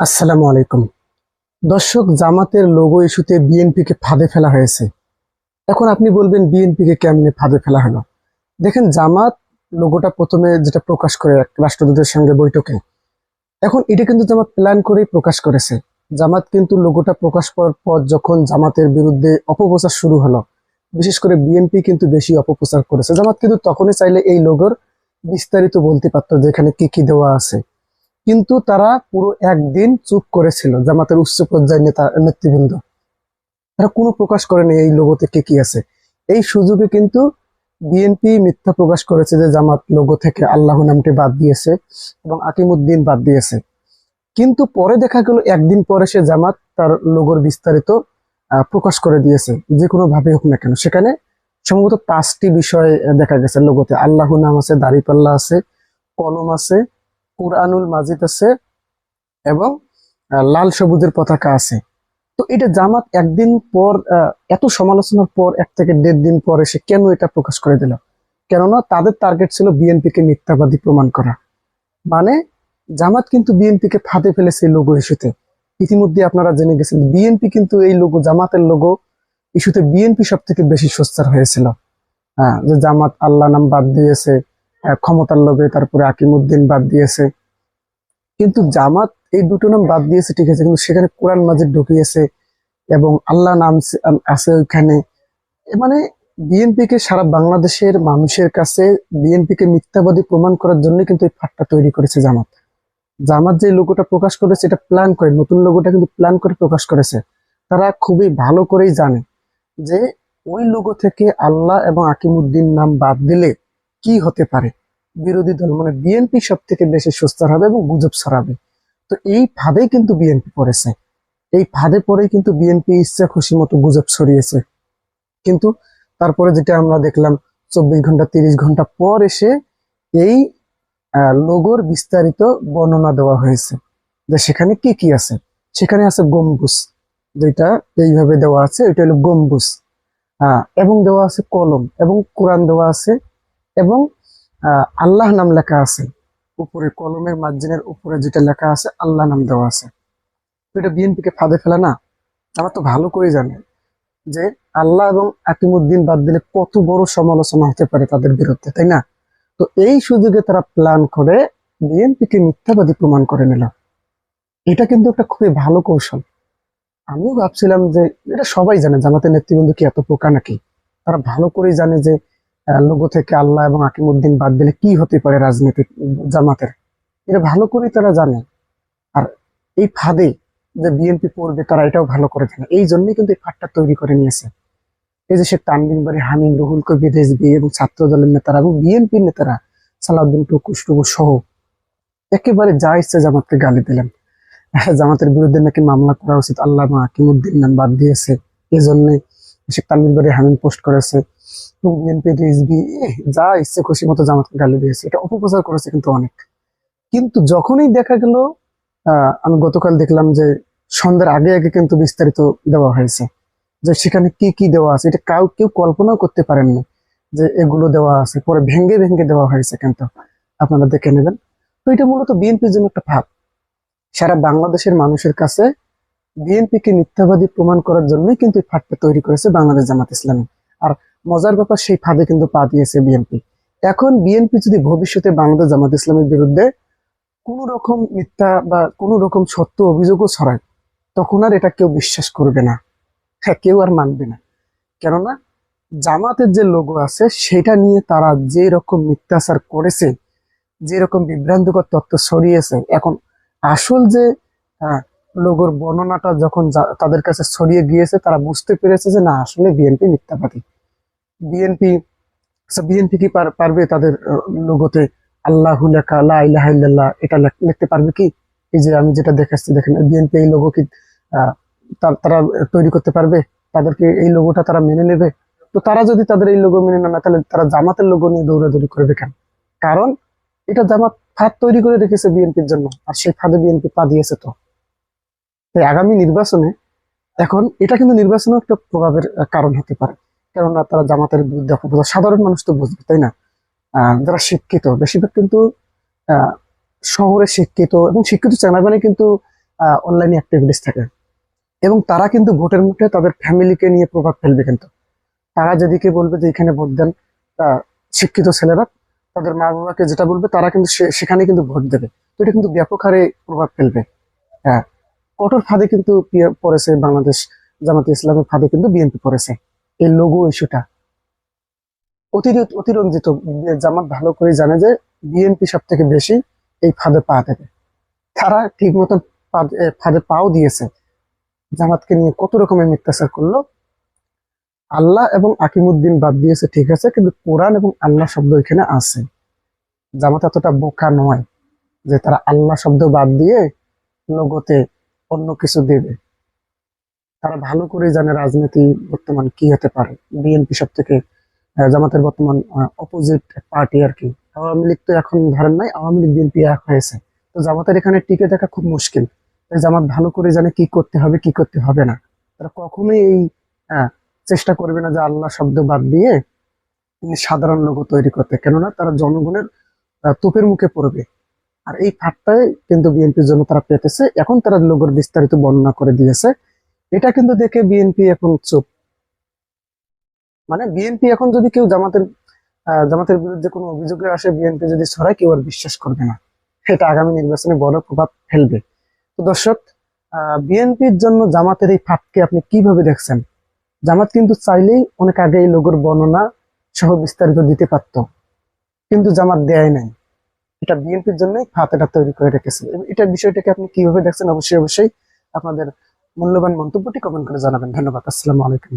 আসসালামু আলাইকুম। দর্শক, জামাতের লোগো ইস্যুতে বিএনপিকে ফাঁদে ফেলা হয়েছে। এখন আপনি বলবেন বিএনপিকে কেমনে ফাঁদে ফেলা হলো? দেখেন, জামাত লোগোটা প্রথমে যেটা প্রকাশ করে রাষ্ট্রদূতের সঙ্গে বৈঠকে, এখন এটা কিন্তু জামাত প্ল্যান করেই প্রকাশ করেছে। জামাত কিন্তু লোগোটা প্রকাশ করার পর যখন জামাতের বিরুদ্ধে অপপ্রচার শুরু হলো, বিশেষ করে বিএনপি কিন্তু বেশি অপপ্রচার করেছে। জামাত কিন্তু তখনই চাইলে এই লোগোর বিস্তারিত বলতে পারতো যে এখানে কি কি দেওয়া আছে। কিন্তু তারা পুরো একদিন চুপ করেছিল, জামাতের উচ্চ পর্যায়ের নেতা, নেতৃবৃন্দ। তারা কোনো প্রকাশ করেনি এই লোগোতে কে কি আছে। এই সুযোগে কিন্তু বিএনপি মিথ্যা প্রকাশ করেছে যে জামাত লোগো থেকে আল্লাহ নামটি বাদ দিয়েছে এবং আকিমুদ্দিন বাদ দিয়েছে। কিন্তু পরে দেখা গেল, একদিন পরে সে জামাত তার লোগোর বিস্তারিত প্রকাশ করে দিয়েছে। যে কোনো ভাবে হোক না কেন। সেখানে সম্ভবত পাঁচটি বিষয় দেখা গেছে লোগোতে। আল্লাহ নাম আছে, দাড়িপাল্লা আছে, কলম আছে কুরআনুল মাজিদ আছে এবং লাল সবুজের পতাকা আছে। তো এটা জামাত একদিন পর এত সমালোচনার পর, এক থেকে দেড় দিন পরে সে কেন এটা প্রকাশ করে দিল? কেননা তাদের টার্গেট ছিল বিএনপিকে মিথ্যাবাদী প্রমাণ করা। মানে জামাত কিন্তু বিএনপিকে ফাঁদে ফেলেছে এই লোগো ইস্যুতে ইতিমধ্যে আপনারা জেনে গেছেন, বিএনপি কিন্তু এই লোগো জামাতের লোগো ইস্যুতে বিএনপি সব থেকে বেশি সোচ্চার হয়েছিল। হ্যাঁ যে জামাত আল্লাহ নাম বাদ দিয়েছে ক্ষমতার লোভে তারপরে আকিমুদ্দিন বাদ দিয়েছে। কিন্তু জামাত এই দুটো নাম বাদ দিয়েছে, ঠিক আছে, কিন্তু সেখানে কোরআন মাজিদ ঢুকিয়েছে এবং আল্লাহ নাম আছে ওইখানে। মানে বিএনপি কে সারা বাংলাদেশের মানুষের কাছে বিএনপি কে মিথ্যাবাদী প্রমাণ করার জন্য কিন্তু এই ফাটটা তৈরি করেছে জামাত। জামাত যে লোগোটা প্রকাশ করেছে, এটা প্ল্যান করে, নতুন লোগোটা কিন্তু প্ল্যান করে প্রকাশ করেছে। তারা খুবই ভালো করেই জানে যে ওই লোগো থেকে আল্লাহ এবং আকিমুদ্দিন নাম বাদ দিলে কি হতে পারে? বিরোধী দল মানে বিএনপি সব থেকে বেশি সুস্থার হবে এবং গুজব ছড়াবে। তো এই ফাঁদেই কিন্তু বিএনপি পড়েছে। এই ফাঁদে পরেই কিন্তু বিএনপি ইচ্ছা খুশি মতো গুজব ছড়িয়েছে। কিন্তু তারপরে যেটা আমরা দেখলাম, চব্বিশ ঘণ্টা, তিরিশ ঘণ্টা পর এসে এই লোগোর বিস্তারিত বর্ণনা দেওয়া হয়েছে যে সেখানে কি কি আছে। সেখানে আছে গম্বুজ, যেটা এইভাবে দেওয়া আছে, এটা হলো গম্বুজ। এবং দেওয়া আছে কলম, এবং কোরআন দেওয়া আছে এবং আল্লাহ নাম লেখা আছে। উপরে কলমের মার্জিনের উপরে যেটা লেখা আছে আল্লাহ নাম দেওয়া আছে। এটা বিএনপি কে ফাঁদে ফেলা না? আমরা তো ভালো করে জানি যে আল্লাহ এবং আকিমুদ্দিন বাদ দিলে কত বড় সমালোচনা হতে পারে তাদের বিরুদ্ধে, তাই না? তো এই সুযোগে তারা প্ল্যান করে বিএনপি কে মিথ্যাবাদী প্রমাণ করে নিল। এটা কিন্তু একটা খুবই ভালো কৌশল। আমিও ভাবছিলাম যে এটা সবাই জানে, জামাতের নেতৃবৃন্দ কি এত পোকা নাকি? তারা ভালো করেই জানে যে লোগো থেকে আল্লাহ এবং আকিমুদ্দিন বাদ দিলে কি হতে পারে রাজনীতি জামাতের? এটা ভালো করে তারা জানে। আর এই ফাঁদে যে বিএনপি পড়বে, তারা এটাও ভালো করে জানে। এই জন্যই কিন্তু এই ফাঁদটা তৈরি করে নিয়েছে। এই যে সে তানবিন বাড়ি হামিদ রুহুল কবির রেজবি এবং ছাত্র দলের নেতারা এবং বিএনপির নেতারা, সালাউদ্দিন টুকুস টুকু সহ একেবারে যা ইচ্ছে জামাতকে গালি দিলেন। জামাতের বিরুদ্ধে নাকি মামলা করা উচিত? আল্লাহ এবং আকিমুদ্দিন নাম বাদ দিয়েছে। এই জন্যে শেখ তানবিন বাড়ি হামিদ পোস্ট করেছে। বিএনপি রেজবি যা ইচ্ছে খুশি মতো জামাতকে গালি দিয়েছে। এটা অপপ্রচার করেছে কিন্তু অনেক। কিন্তু যখনই দেখা গেল আমি গতকাল দেখলাম যে সন্ধ্যার আগে আগে কিন্তু বিস্তারিত দেওয়া হয়েছে যে সেখানে কি কি দেওয়া আছে। এটা কাউ, কেউ কল্পনাও করতে পারেননি যে এগুলো দেওয়া আছে। পরে ভেঙ্গে ভেঙ্গে দেওয়া হয়েছে কিন্তু। আপনারা দেখে নেবেন। তো এটা মূলত বিএনপির জন্য একটা ভাব। সারা বাংলাদেশের মানুষের কাছে বিএনপিকে মিথ্যাবাদী প্রমাণ করার জন্যই কিন্তু এই ফাঁদটা তৈরি করেছে বাংলাদেশ জামাত ইসলামী। আর মজার ব্যাপার, সেই ফাঁদে কিন্তু পা দিয়েছে বিএনপি। এখন বিএনপি যদি ভবিষ্যতে বাংলাদেশ জামাত ইসলামের বিরুদ্ধে কোনো রকম মিথ্যা বা কোনো রকম সত্য অভিযোগও ছড়ায়, তখন আর এটা কেউ বিশ্বাস করবে না। হ্যাঁ কেউ আর মানবে না। কেননা জামাতের যে লোগো আছে, সেটা নিয়ে তারা যে রকম মিথ্যাচার করেছে, যে রকম বিভ্রান্তিকর তথ্য ছড়িয়েছে, এখন আসল যে লোগোর বর্ণনাটা যখন তাদের কাছে ছড়িয়ে গিয়েছে, তারা বুঝতে পেরেছে যে না, আসলে বিএনপি মিথ্যাবাদী। বিএনপি বিএনপি কি পারবে তাদের লোগোতে আল্লাহ লেখা লা ইলাহা এটা লেখ- লিখতে পারবে কি? এই যে আমি যেটা দেখাচ্ছি, দেখেন বিএনপি এই লোগো কি তারা, তৈরি করতে পারবে? তাদেরকে এই লোগোটা তারা মেনে নেবে? তো তারা যদি তাদের এই লোগো মেনে না তাহলে তারা জামাতের লোগো নিয়ে দৌড়াদৌড়ি করবে কেন? কারণ এটা জামাত ফাঁদ তৈরি করে রেখেছে বিএনপির জন্য, আর সেই ফাঁদে বিএনপি পা দিয়েছে তো। তাই আগামী নির্বাচনে, এখন এটা কিন্তু নির্বাচনে একটা প্রভাবের কারণ হতে পারে। কেননা তারা জামাতের বিরুদ্ধে অপপ্রচার। সাধারণ মানুষ তো বুঝবে, তাই না? যারা শিক্ষিত, বেশিরভাগ কিন্তু শহরে শিক্ষিত এবং শিক্ষিত চেনাবেনে কিন্তু অনলাইনে অ্যাক্টিভিটিস থাকে। এবং তারা কিন্তু ভোটের মুখে তাদের ফ্যামিলিকে নিয়ে প্রভাব ফেলবে কিন্তু। তারা যেদিকে বলবে যে এখানে ভোট দেন শিক্ষিত ছেলেরা, তাদের মা বাবাকে যেটা বলবে, তারা কিন্তু সেখানে কিন্তু ভোট দেবে। তো এটা কিন্তু ব্যাপক হারে প্রভাব ফেলবে। হ্যাঁ কঠোর ফাঁদে কিন্তু পড়েছে বাংলাদেশ জামাতে ইসলামের ফাঁদে কিন্তু বিএনপি পড়েছে। এই লোগো ইস্যুটা অতিরিক্ত, অতিরঞ্জিত জামাত ভালো করে জানে যে বিএনপি সব থেকে বেশি এই ফাঁদে পা দেবে। তারা ঠিক মতন ফাঁদে পাও দিয়েছে। জামাতকে নিয়ে কত রকমের মিথ্যাচার করল। আল্লাহ এবং আকিমুদ্দিন বাদ দিয়েছে, ঠিক আছে, কিন্তু কোরআন এবং আল্লাহ শব্দ এখানে আছে। জামাত এতটা বোকা নয় যে তারা আল্লাহ শব্দ বাদ দিয়ে লোগোতে অন্য কিছু দেবে। তারা ভালো করে জানে রাজনীতি বর্তমান কি হতে পারে। বিএনপি সব থেকে জামাতের বর্তমান অপোজিট পার্টি আর কি। আওয়ামী লীগ তো এখন ধরেন নাই, আওয়ামী লীগ, বিএনপি এক হয়েছে। তো জামাতের এখানে টিকে থাকা খুব মুশকিল। জামাত ভালো করে জানে কি করতে হবে, কি করতে হবে না। তারা কখনোই এই চেষ্টা করবে না যে আল্লাহ শব্দ বাদ দিয়ে সাধারণ লোক তৈরি করতে। কেননা তারা জনগণের তোপের মুখে পড়বে। আর এই ফাঁকটাই কিন্তু বিএনপির জন্য তারা পেতেছে। এখন তারা লোগোর বিস্তারিত বর্ণনা করে দিয়েছে। এটা কিন্তু দেখে বিএনপি এখন চুপ। মানে বিএনপি এখন যদি কেউ জামাতের জামাতের বিরুদ্ধে কোনো অভিযোগে আসে বিএনপি যদি ছড়ায় কেউ আর বিশ্বাস করবে না। এটা আগামী নির্বাচনে বড় প্রভাব ফেলবে। তো দর্শক বিএনপির জন্য জামাতের এই ফাঁককে আপনি কীভাবে দেখছেন? জামাত কিন্তু চাইলেই অনেক আগে এই লোগোর বর্ণনা সহ বিস্তারিত দিতে পারত। কিন্তু জামাত দেয় নাই। এটা বিএনপির জন্যই ফাঁদ এটা তৈরি করে রেখেছে। এটা বিষয়টাকে আপনি কীভাবে দেখছেন? অবশ্যই অবশ্যই আপনাদের মূল্যবান মন্তব্যটি কমেন্ট করে জানাবেন। ধন্যবাদ আসসালামু আলাইকুম।